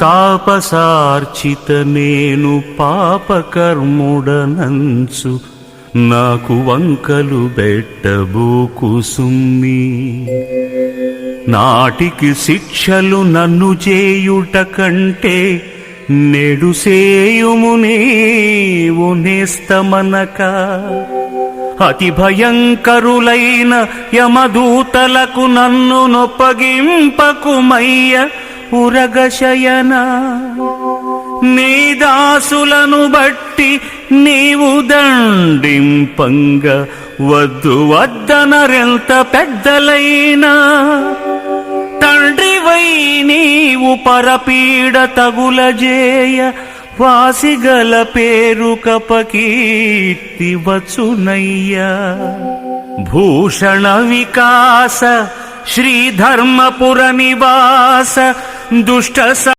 తాపసార్చిత నేను పాపకర్ముడనంచు నాకు వంకలు బెట్టబోకు సుమ్మి నాటికి శిక్షలు నన్ను చేయుట కంటే నెడు నేస్తమనక. అతి భయంకరులైన యమదూతలకు నన్ను నొప్పగింపకుమయ్య ఉరగశయన నీ దాసులను బట్టి నీవు దండింపంగ వద్దు వద్దనరెంత పెద్దలైనా తండ్రివై నీవు పరపీడ తగులజేయ వాసిగల పేరు కపకీర్తి వచ్చునయ్యా. భూషణ వికాస శ్రీధర్మపుర నివాస దుష్ట